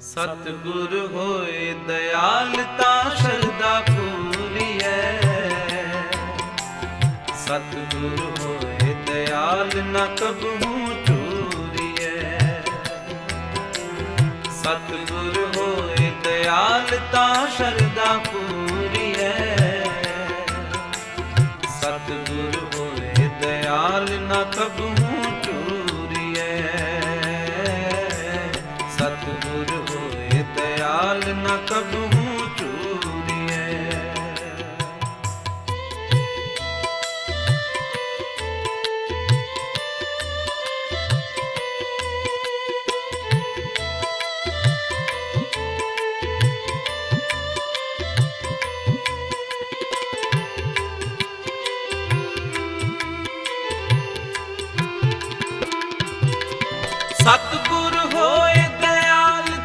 ਸਤਿਗੁਰ ਹੋਏ ਦਇਆਲ ਤਾਂ ਸ਼ਰਦਾ ਹੈ ਸਤਿਗੁਰ ਹੋਏ ਦਇਆਲ ਨਾ ਕਬਹੂ ਚੂਰੀਐ। ਸਤਿਗੁਰ ਹੋਏ ਦਇਆਲ ਸ਼ਰਦਾ ਪੂਰੀ ਹੈ ਸਤਿਗੁਰ ਹੋਏ ਦਇਆਲ ਨ ਕਬਹੂ ਦਇਆਲ ਨ ਕਬਹੂ ਚੂਰੀਐ ਸਤਿਗੁਰ